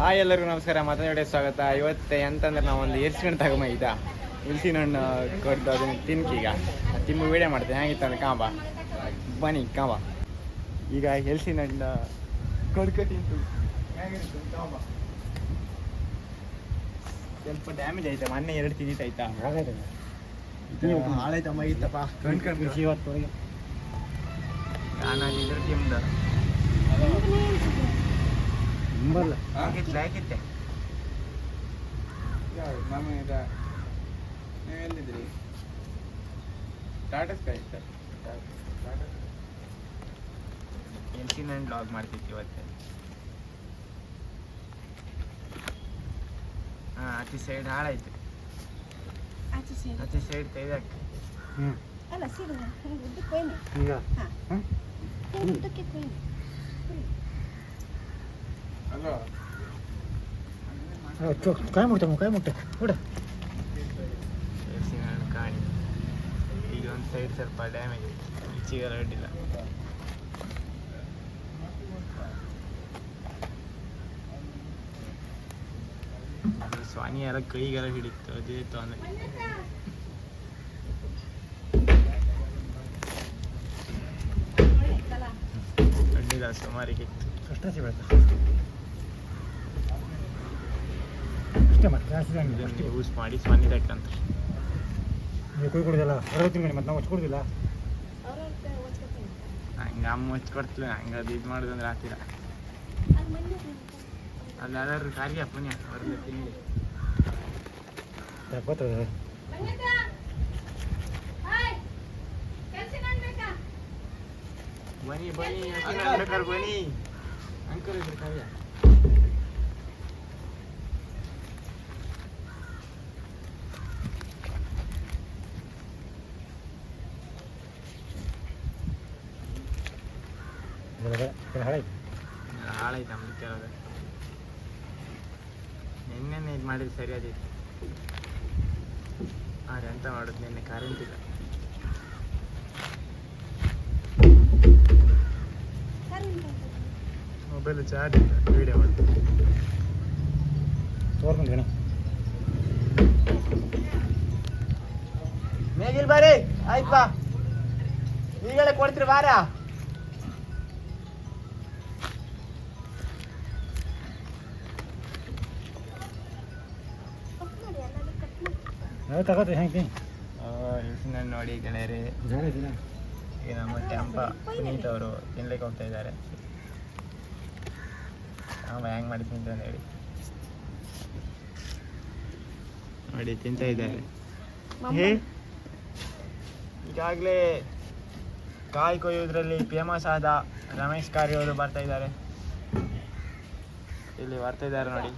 Hi ಎಲ್ಲರಿಗೂ ನಮಸ್ಕಾರ ಮಾತಾಡಿ ಸ್ವಾಗತ. ಇವತ್ತೆ ಅಂತಂದ್ರೆ ನಾವು ಒಂದು ಎರ್ಸ್ಕೊಂಡು ತಗೊಂಬ ಇದ್ದ. ಇಲ್ಸಿನ ಹಣ್ಣು ಕೊಡ್ದು ಅದನ್ನ ತಿನ್ಕೀಗ ತಿಂಬು ವೀಡಿಯೋ ಮಾಡ್ತೇನೆ. ಹೇಗಿತ್ತು ಅಂದ್ರೆ ಕಾಂಬ? ಬನ್ನಿ, ಕಾಂಬ. ಈಗ ಎಲ್ಸಿನ ಹಣ್ಣು ಕೊಡ್ಕೊ ತಿಂತು. ಸ್ವಲ್ಪ ಡ್ಯಾಮೇಜ್ ಆಯ್ತಾ. ಮೊನ್ನೆ ಎರಡು ತಿಂದಿತ್ತು ಆಯ್ತಾ? ಹಾಳಾಯ್ತಮ್ಮ ಇತ್ತಪ್ಪ ಕಣ್ಕಂಡು ಇವತ್ತು ನಾನು ಇದ್ರ ತಿಂದ. ನಂಬಲ್ಲ. ಆಗಿತ್ತೆ ಹಾಕಿತ್ತೆ ನಮ್ಮ ಇದ ನೀವು ಎಲ್ಲಿದ್ರಿ ಟಾಟಾ ಸ್ಕೈ ಸರ್. ಎಲ್ಸಿನ ಲಾಗ್ ಮಾಡ್ತಿತ್ತು ಇವತ್ತು. ಹಾಂ ಆಚೆ ಸೈಡ್ ಹಾಳಾಯ್ತು. ಆಚೆ ಸೈಡ್ ತೆಗೆದಾಕ್ತು ಹ್ಞೂ ಅಲ್ಲ ಸೀರೆ ಹಿಂಗೆ ಉದ್ದಕ್ಕೆ ಕೊಯ್ನೆ ಈಗ? ಹಾಂ. ಉದ್ದಕ್ಕೆ ಕೊಯ್ನೆ ಅಲೋ ಕಾಯಿ मग ಬಿಡ ಎಲ್ಸಿನ ಹಣ್ಣು ಕಾಣಿ ಈಗ ಒಂದು ಸೈಡ್ ಸ್ವಲ್ಪ ಡ್ಯಾಮೇಜ್ ಈಚೆಗೆಲ್ಲ ಅಡ್ಡಿಲ್ಲ ಸ್ವಾನಿಯಾರ ಸ್ವಾನಿ ಎಲ್ಲ ಕೈಗೆಲ್ಲ ಹಿಡಿತು ಅದೇ ತೊಂದರೆ. ಅಡ್ಡಿಲ್ಲ ಸುಮಾರಿಗೆ. ಅಷ್ಟೇ ಸಿಗುತ್ತೆ ಅಷ್ಟೇ ಮತ್ತೆ ಜಾಸ್ತಿ ಹಂಗೆ ಇದನ್ನು ಅಷ್ಟೇ. ಯೂಸ್ ಮಾಡಿ ಸ್ವಾನಿ ತಕ್ಕಂತ ನೀವು ಕುಯ್ ಕೊಡುದಿಲ್ಲ ಹೊರಗೆ ತಿನ್ಕೊಂಡು ಮತ್ತೆ ನಾವು ಹೊಚ್ಚ ಕೊಡುದಿಲ್ಲ? ಹಂಗೆ ಅಮ್ಮ ಹಚ್ಕೊಡ್ತಿಲ್ಲ ಹಂಗೆ ಅದು ಇದು ಮಾಡೋದಂದ್ರೆ ಆಗ್ತಿಲ್ಲ ಅಲ್ಲಿ ಯಾರು ಕಾರ್ಯ ಪುಣ್ಯ ಅವ್ರದ್ದು ತಿಂಡಿ. ಯಾಕೆ ಗೊತ್ತದ? ಬನ್ನಿ ಬನ್ನಿ ಬೇಕಾದ್ರೆ ಬನ್ನಿ. ಅಂಕಲ್ ಇದ್ರೆ ಕಾರ್ಯ ಹಾಳಾಯ್ತು ಹಾಳಾಯ್ತು ನಮ್ದು ಕೆಲವು ನಿನ್ನೆ ಇದು ಮಾಡಿದ್ರೆ ಸರಿ ಅದಿತ್ತು ಆದ್ರೆ ಎಂತ ಮಾಡೋದು ನಿನ್ನೆ ಕರೆಂಟ್ ಇಲ್ಲ ಮೊಬೈಲ್ ಚಾರ್ಜ್ ಇಲ್ಲ ವಿಡಿಯೋ ಮಾಡಿ ತೋರ್ಕೊಂಡ್ರಿ ಮೇಗಿಲ್ ಬರ್ರಿ ಆಯ್ತು ಬಾ ಈಗಲೇ ಕೊಡ್ತೀರಿ ಬಾರ ನಾವು ತಗೋತೀವಿ ಹೆಂಗೆ ನೋಡಿ ಗೆಳೆಯರಿ. ಈಗ ನಮ್ಮ ಟೆಂಪ ಪುನೀತ್ ಅವರು ತಿನ್ಲಿಕ್ಕೆ ಹೋಗ್ತಾ ಇದ್ದಾರೆ. ನಾವು ಹೆಂಗ್ ಮಾಡಿ ತಿಂತ ಹೇಳಿ. ನೋಡಿ ತಿಂತ ಇದ್ದಾರೆ. ಈಗಾಗಲೇ ಕಾಯಿ ಕೊಯ್ಯೋದ್ರಲ್ಲಿ ಫೇಮಸ್ ಆದ ರಮೇಶ್ ಕಾರಿ ಅವರು ಬರ್ತಾ ಇದ್ದಾರೆ. ಇಲ್ಲಿ ಬರ್ತಾ ಇದ್ದಾರೆ ನೋಡಿ.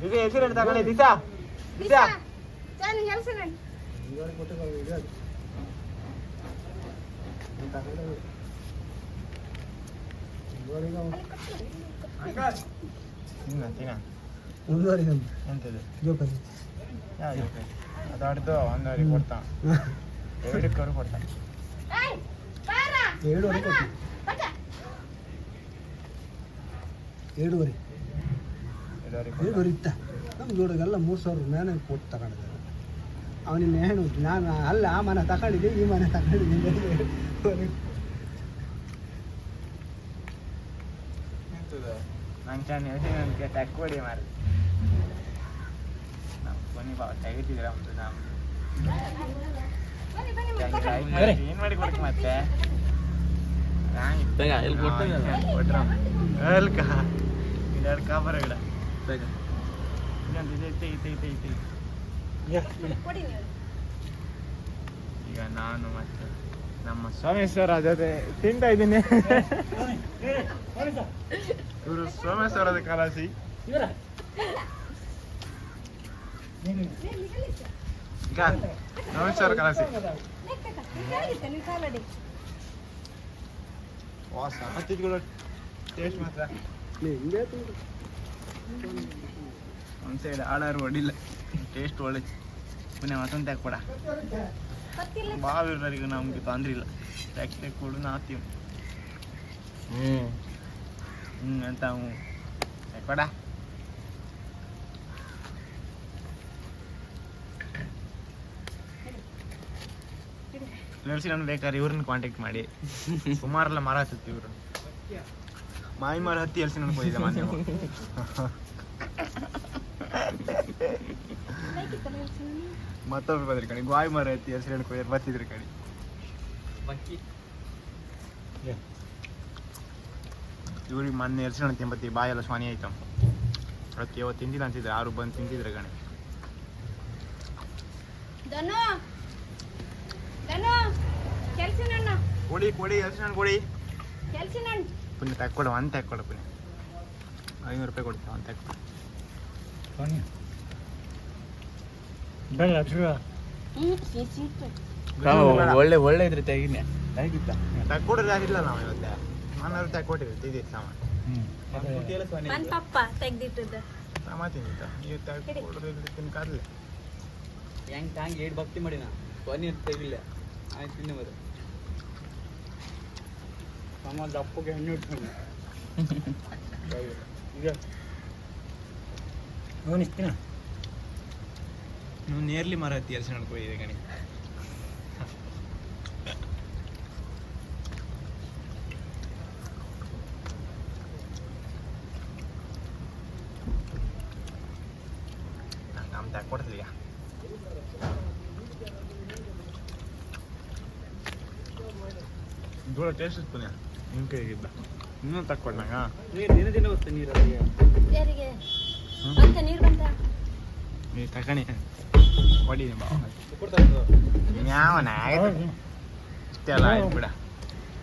ದಿವ್ಯ ಹೆಸರು ತಗೊಂಡಿ ದಿಸಾ ದಿಸಾ ನಾನು ಹೇಳ್ಸೇನೆ ತಿನ್ನ ತಿನ್ನ. ಒಂದೂವರೆ ಎಂತದು ಜೋಕಾಲಿ ಯಾವ್ದು ಅದು ಅಡ್ದು ಒಂದವರೆಗೆ ಕೊಡ್ತಾ ಎರಡಕ್ಕವರು ಕೊಡ್ತಾ ಏಯ್ ಬಾರ ಎರಡೂವರೆ ಕೊಟ್ಟು ಬಗ ಎರಡೂವರೆ. ಎರಡವರೆಗೆ ಎರಡೂವರೆ ಇತ್ತ? ನಮ್ಮ ಮೂರು ಸಾವಿರ ಮೇಲೆ ಕೊಟ್ಟು ತಗೊಂಡಿದ್ದಾರೆ ಅವನಿನ್ನ ಹೇಳು ನಾನು ಅಲ್ಲ ಆ ಮನೆ ತಗೊಂಡಿದ್ದೆ ಈ ಮನೆ ತಗೊಂಡಿದ್ದೀನಿ ನಂಗೆ ಚೆನ್ನಾಗಿ ಹೇಳ್ತೀನಿ ನನಗೆ ಟಕ್ ಮಾರಿ ನಾವು ಬನ್ನಿ ಬಾ ತೆಗಿತಿದ್ರ ಒಂದು ನಾವು. ಏನು ಮಾಡಿ ಕೊಡ್ತೀನಿ ಮತ್ತೆ ಇದೆರಡು ಕಾಬರ ಗಿಡ ಈಗ ನಾನು ಮತ್ತೆ ನಮ್ಮ ಸೋಮೇಶ್ವರ ಜೊತೆ ತಿಂತಾ ಇದ್ದೀನಿ ಇವರು ಸೋಮೇಶ್ವರದ ಕಲಾಸಿ ಈಗ ಸೋಮೇಶ್ವರ ಕಲಾಸಿ ನೀವು ಕಾಲಡಿ ವಾಸ ಹತ್ತಿದ್ಗಳು ಟೇಸ್ಟ್ ಮಾತ್ರ. ಹಿಂಗೆ ಸೈಡ್ ಆಡಾರು ಹೊಡಿಲ್ಲ ಟೇಸ್ಟ್ ಒಳ್ಳೆ. ಪುನಃ ಮತ್ತೊಂದು ಹಾಕ್ಬೇಡ. ಗೊತ್ತಿಲ್ಲ ಬಾವಿರೋರಿಗೆ ನಮ್ಗೆ ತೊಂದ್ರೆ ಇಲ್ಲ. ಟ್ಯಾಕ್ಸಿ ಕೊಡು ನಾತೀವಿ ಹ್ಞೂ ಹ್ಞೂ ಅಂತ ಹ್ಞೂ ಹಾಕ್ಬೇಡ. ತಿಳಿಸಿ ನಾನು ಬೇಕಾದ್ರೆ ಇವ್ರನ್ನ ಕಾಂಟ್ಯಾಕ್ಟ್ ಮಾಡಿ. ಸುಮಾರೆಲ್ಲ ಮರ ಹತ್ತಿ ಇವರು ಮಾಯಿ ಮರ ಹತ್ತಿ ಎಲ್ಸಿ ನಾನು ಹೋಗಿದೆ ಮಾನ್ಯ. ಮತ್ತೊಬ್ಬರು ಬಂದ್ರಿ ಕಣಿ. ಗಾಯಿ ಮರ ಹತ್ತಿ ಎಲ್ಸಿ ನನ್ಗೆ ಹೋಗಿ ಬರ್ತಿದ್ರಿ ಕಣಿ. ಇವ್ರಿಗೆ ಮೊನ್ನೆ ಎಲ್ಸಿ ನನ್ನ ತಿಂಬತ್ತಿ ಬಾಯೆಲ್ಲ ಸ್ವಾನಿ ಆಯ್ತು. ಅದಕ್ಕೆ ಇವತ್ತು ತಿಂದಿಲ್ಲ ಅಂತಿದ್ರೆ ಯಾರು ಬಂದು ತಿಂತಿದ್ರೆ ಕಣಿ. ಕೊಡಿ ಪುಣ್ಯ ತಕ್ಕೊಡು ಅಂತ ತಕ್ಕೊಡು ಪುಣ್ಯ. ಐನೂರು ರೂಪಾಯಿ ಕೊಡ್ತೀವಿ ಅಂತ ತಕ್ಕೊಡು. ಒಳ್ಳೆ ಒಳ್ಳೆ ಇದ್ರೆ ತೆಗಿನಿ. ಹೆಂಗ್ ತಕ್ಕೊಡ್ರೆ ಯಾರಿಲ್ಲ ನಾವು ಇವತ್ತೆ. ನಾ ತಕ್ಕೊಟ್ಟಿವಿ ತಿದ್ದಿ ಸಾಮಾನು. ನನ್ನ ಪಪ್ಪ ತೆಗ್ದಿಟ್ಟದ ಸಾಮಾನು ತಿಂದಿತ್ತ ನೀವು ತಕ್ಕೊಡ್ರೆ ತಿನ್ಕಾದ್ಲೆ ಹೆಂಗ್ ಟ್ಯಾಂಗ್ ಏಟ್ ಭಕ್ತಿ ಮಾಡಿನ? ಕೊನೆ ತೆಗಿಲ್ಲ. ಆಯ್ತು ಧನ್ಯವಾದ. ನಮ್ಮ ಸಮ ದಪ್ಪಗೆ ಹಣ್ಣು ಇಟ್ಕೊಂಡು ಈಗ. ನೀವು ನೇರ್ಲಿ ಮರ ಹತ್ತಿ ಎಲ್ಸಿ ಇದೆ ಕಣಿ. ಟೇಸ್ಟ್ ಇತ್ತು ನಿಮ್ಮ ಕೈಗಿದ್ದ ಇನ್ನೂ ತಕ್ಕೊಡ್ ನೀರು ದಿನ ದಿನ ಹೋಗ್ತಾ ನೀರು ಅಲ್ಲಿಗೆ ಯಾರಿಗೆ ಬಂತ ನೀರು ಬಂತ ತಕಣಿ ಹೊಡಿ ಯಾವನ ಇಷ್ಟೇ ಅಲ್ಲ ಆಯ್ತು ಬಿಡ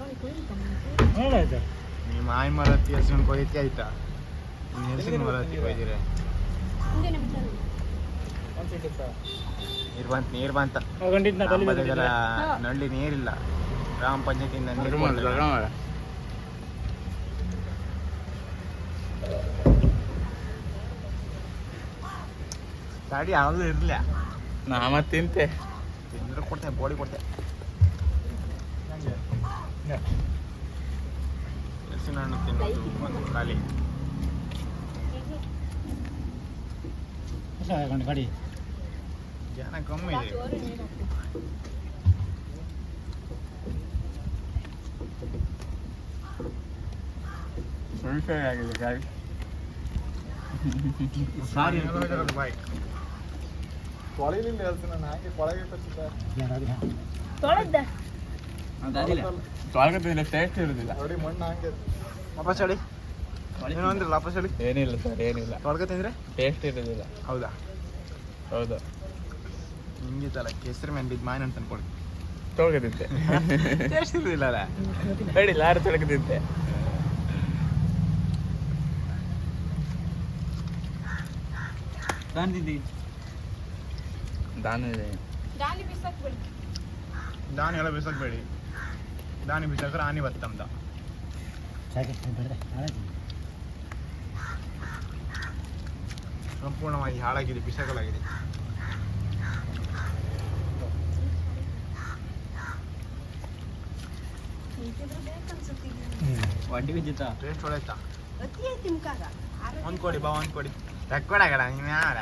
ಅವ್ನು ಕುಡಿತಾನೆ ನೀವು ಮಾಯಿ ಮರ ಹತ್ತಿ ಎಲ್ಸ್ಕೊಂಡು ಕೊಯ್ತಿ ಆಯ್ತಾ ಇನ್ನು ಎಲ್ಸಿನ ಮರ ಹತ್ತಿ ಕೊಯ್ದಿರ ನೀರು ಬಂತ ನೀರು ಬಂತ ನಳ್ಳಿ ನೀರಿಲ್ಲ ಗ್ರಾಮ ಪಂಚಾಯತಿಯಿಂದ ನೀರು ಬಂದಿಲ್ಲ. ಗಾಡಿ ಯಾವಾಗಲೂ ಇರಲಿಲ್ಲ ನಾ ಮತ್ತೆ ತಿಂತೆ ತಿಂದ್ರೆ ಕೊಡ್ತೇನೆ ಬೋಡಿ ಕೊಡ್ತೇನೆ ಹಲಸಿನ ಹಣ್ಣು ತಿನ್ನೋದು ಒಂದು ಖಾಲಿ ಜನ ಕಮ್ಮಿ ಇದೆ ನೀರು ಆಗಿದೆ ಗಾಡಿ ಸಾರಿ ಬಾಯ್ ತೊಳೆದ ಸ್ವಾಗತದಿಂದ ಟೇಸ್ಟ್ ಇರುದಿಲ್ಲ ವಾಪಸ್ ಹೇಳಿ ಏನು ಅಂದ್ರೆ ವಾಪಸ್ ಹೇಳಿ ಏನಿಲ್ಲ ಸರ್ ಏನಿಲ್ಲ ತೊಳ್ಕ ತಿಂದ್ರೆ ಟೇಸ್ಟ್ ಇರುದಿಲ್ಲ ಹೌದಾ ಹೌದು ಕೇಸರಿ ಮೇಲೆ ಬಿದ್ದು ಮಾವಿನ ಅಂತ ಅನ್ಕೊಳ್ಳಿ ತೊಳ್ಕತಿದ್ದೆ ಟೇಸ್ಟ್ ಇರೋದಿಲ್ಲ ಅಲ್ಲ ಹೇಳಿ ಲಾರಿ ಇದೆ. ದಾನ ಇದೆ. ಬಿಡಿ. ದಾನಿ ಎಲ್ಲ ಬಿಸಾಕ್ಬೇಡಿ ದಾನಿ ಬಿಸಾಕ್ರೆ ಆನಿ ಬತ್ತಮ್ದ ಸಂಪೂರ್ಣವಾಗಿ ಹಾಳಾಗಿದೆ ಬಿಸಾಕಲಾಗಿದೆ. ಬಿದ್ದಿತ್ತ ಟೇಸ್ಟ್ ಒಂದು ಕೊಡಿ ಬಾ ಒಂದು ಕೊಡಿ ತಕ್ಕೊಡಾಗಡ ನೀನು ಯಾರ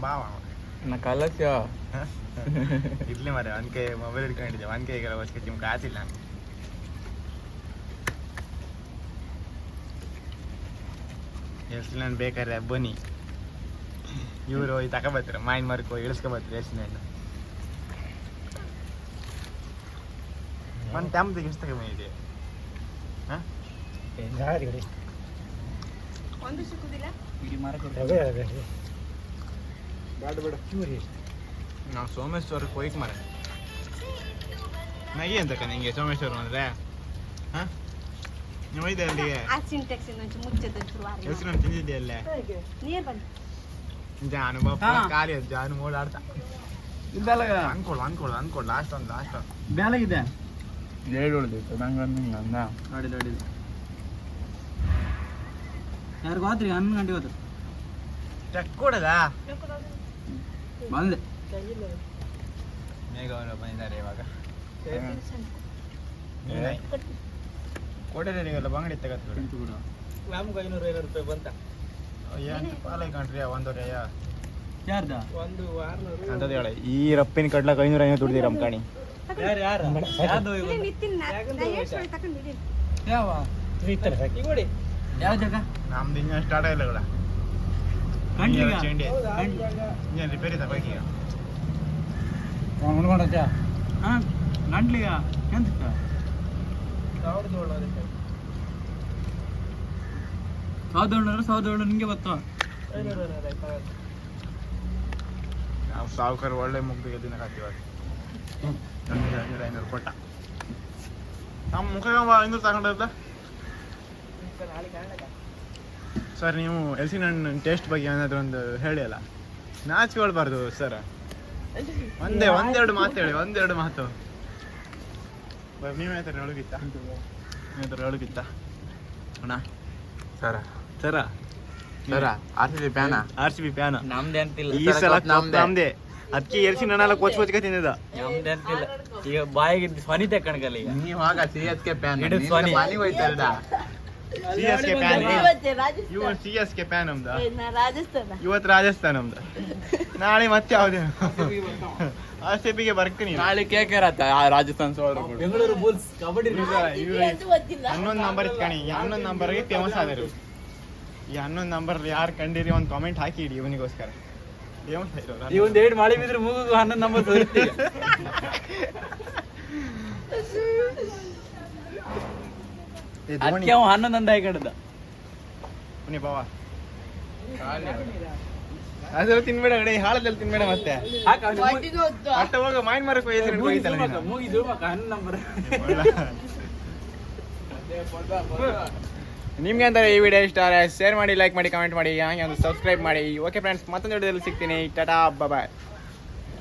ಬಾವ ನಾ ಕಲಸ್ಯ ಇರ್ಲಿ ಮರೆ ಒಂದ್ ಕೈ ಮೊಬೈಲ್ ಹಿಡ್ಕೊಂಡಿದ್ದೆ ಒಂದ್ ಕೈಗೆಲ್ಲ ನಿಮ್ ಕಾಸಿಲ್ಲ ಎಷ್ಟು ನಾನು ಬೇಕಾದ್ರೆ ಬನ್ನಿ ಇವರು ಹೋಗಿ ತಗೊಬರ್ತಾರೆ ಮಾಯಿನ ಮರ್ಕೋ ಹೋಗಿ ಎಷ್ಟು ನಾನು ಒಂದು ಟೈಮ್ದಾಗ ಎಷ್ಟು ಇದೆ ಹಾಂ ಒಂದು ಸಿಕ್ಕುದಿಲ್ಲ ಇಡೀ ಮಾರಕ್ಕೆ ಬೇಡ. ಬೇಡ ನಾವು ಸೋಮೇಶ್ವರಕ್ಕೆ ಹೋಯ್ಕ್ ಮರ. ನಗಿ ಅಂತಕ್ಕ ನಿಂಗೆ ಸೋಮೇಶ್ವರ ಅಂದ್ರೆ. ಹಾಂ? ನೀವು ಒಯ್ದೆ ಅಲ್ಲಿಗೆ ಹೆಸರು ತಿಂದಿದ್ದೆ ಅಲ್ಲೇ? ಜಾನು ಬಾಪ. ಖಾಲಿ ಅದು ಜಾನು ಓಡಾಡ್ತಾ. ಇದ್ದಲ್ಲ ಅನ್ಕೊಳ್ಳ ಅನ್ಕೊಳ್ಳ ಅನ್ಕೊಳು ಲಾಸ್ಟ್ ಒಂದು ಲಾಸ್ಟ್ ಬ್ಯಾಲಾಗಿದೆ. ಏಳು ಉಳ್ದಿತ್ತು ನಂಗೆ ಅಂದ. ನೋಡಿ ನೋಡಿ ಯಾರು ಹೋದ್ರಿ ಹನ್ನೊಂದು ಗಂಟೆ ಹೋದ್ರು. ಚೆಕ್ ಕೊಡದ? ಬಂದೆ. ಮೇಘ ಅವರು ಬಂದಿದ್ದಾರೆ ಇವಾಗ. ಕೋಟೆದರಿಗೆಲ್ಲ ಬಂಗಡಿ ತೆಗೆದು ನಮ್ಗೆ ಐನೂರ ಐನೂರು ರೂಪಾಯಿ ಬಂತ. ಏನು? ಪಾಲೈ ಒಂದೂವರೆ ಯಾರ್ದ? ಒಂದು ಅಂತದ್ದು ಹೇಳಿ. ಈ ರಪ್ಪಿನ ಕಡ್ಲಕ್ ಐನೂರ ಐನೂರು ದುಡ್ದಿರ ಕಾಣಿ? ಯಾರು ಯಾವ? ಯಾವ ಜಾಗ? ನಮ್ದು ಇಂಜನ್ ಸ್ಟಾರ್ಟ್ ಆಗಿಲ್ಲ ಕೂಡ ಕಂಡ್ಲಿಗ ಚೇಂಡಿ ಇಂಜನ್ ರಿಪೇರಿ ತಗೋಗಿ ಹಾ ಗಂಟ್ಲಿಗ ಎಂತ? ಸಾವಿರದ ಏಳ್ನೂರು ಸಾವಿರದ ಏಳ್ನೂರು ನಿಂಗೆ ಬತ್ತು ನಾವು ಸಾವುಕಾರ ಒಳ್ಳೆ ಮುಗ್ದಿಗೆ ದಿನ ಹಾಕ್ತೀವಿ ಐನೂರು ಐನೂರು ಕೊಟ್ಟ. ನಮ್ಮ ಮುಖ ಐನೂರು ತಗೊಂಡದ ಸರ್ ನೀವು ಎಲ್ಸಿನ ಹಣ್ಣು ಟೇಸ್ಟ್ ಬಗ್ಗೆ ಏನಾದರೂ ಒಂದು ಹೇಳಿ ಅಲ್ಲ ನಾಚಿಕೊಳ್ಬಾರ್ದು ಸರ್. ಒಂದೇ ಒಂದೆರಡು ಮಾತು ಹೇಳಿ ಒಂದೆರಡು ಮಾತು. ನೀವೇ ಹೇಳ್ತಾರೆ ಒಳಗಿತ್ತ ಹೇಳ್ತಾರೆ ಒಳಗಿತ್ತ ಅಣ್ಣ? ಸರ. ಸರ? ಸರ R C B ಪ್ಯಾನ R C B ಪ್ಯಾನ ನಮ್ದೆ ಅಂತಿಲ್ಲ. ಈ ಸಲ ನಮ್ದೇ. ನಮ್ದೇ. ಅದಕ್ಕೆ ಎಲ್ಸಿ ನನ್ನೆಲ್ಲ ಕೊಚ್ಚ ಕೊಚ್ಚಕ ತಿಂದಿದ್ದ. ನಮ್ದೆ ಅಂತಿಲ್ಲ. ಈಗ ಬಾಯಿಗೆ ಫನಿ ತಕ್ಕಣಕಲ್ಲ ಈಗ. ನೀವು ಆಗ ಸಿ ಎಸ್ ಕೆ ಪ್ಯಾನ್ ಸ್ವಾಮಿ. ಮನೆಗೆ fan C S K fan Rajasthan. ಇವತ್ತು ಸಿ ಎಸ್ ಕೆ ಪ್ಯಾನ್ ನಮ್ದು. ರಾಜಸ್ಥಾನ. ಇವತ್ತು ರಾಜಸ್ಥಾನ್ ನಮ್ದು. ನಾಳೆ ಮತ್ತೆ ಯಾವ್ದು? ಆರ್ ಸಿ ಬಿಗೆ ಬರ್ತೀನಿ ನಾಳೆ ಕೇಕ್ ಇರತ್ತ ರಾಜಸ್ಥಾನ್ ಸೋಲ್ರು ಬೆಂಗಳೂರು ಬುಲ್ಸ್ ಕಬಡ್ಡಿ ಹನ್ನೊಂದು ನಂಬರ್ ಇಟ್ಕಣಿ. ಹನ್ನೊಂದು ನಂಬರ್ಗೆ ಫೇಮಸ್ ಆದರು ಈ ಹನ್ನೊಂದು ನಂಬರ್ ಯಾರು ಕಂಡಿರಿ ಒಂದು ಕಾಮೆಂಟ್ ಹಾಕಿ ಇಡಿ ಇವನಿಗೋಸ್ಕರ ಈ ಒಂದ್ ಏಟ್ ಮಾಡಿ ಬಿದ್ರೆ ಮೂಗು ಹನ್ನೊಂದು ನಂಬರ್ ಅದಕ್ಕೆ ಅವ ಹನ್ನೊಂದು ಅಂದ ಕಡ್ದ. ಬನ್ನಿ ಬಾವ. ಅದೆಲ್ಲ ತಿನ್ಬೇಡ ಕಡೆ ಹಾಳದಲ್ಲಿ ತಿನ್ಬೇಡ ಮತ್ತೆ. ಮತ್ತೆ ಹೋಗ ಮೈನ್ ಮರಕ್ಕೆ ಹೆಸರು ಹೋಗಿತ್ತಲ್ಲ ನೀನು. ಮೂಗಿದು ಹನ್ನೊಂದು ನಂಬರ್. ನಿಮ್ಗೆ ಅಂದ್ರೆ ಈ ವಿಡಿಯೋ ಇಷ್ಟ ಶೇರ್ ಮಾಡಿ ಲೈಕ್ ಮಾಡಿ ಕಮೆಂಟ್ ಮಾಡಿ ಹಾಗೆ ಒಂದು ಸಬ್ಸ್ಕ್ರೈಬ್ ಮಾಡಿ. ಓಕೆ ಫ್ರೆಂಡ್ಸ್ ಮತ್ತೊಂದು ವಿಡಿಯೋದಲ್ಲಿ ಸಿಗ್ತೀನಿ. ಟಾಟಾ ಬಾಯ್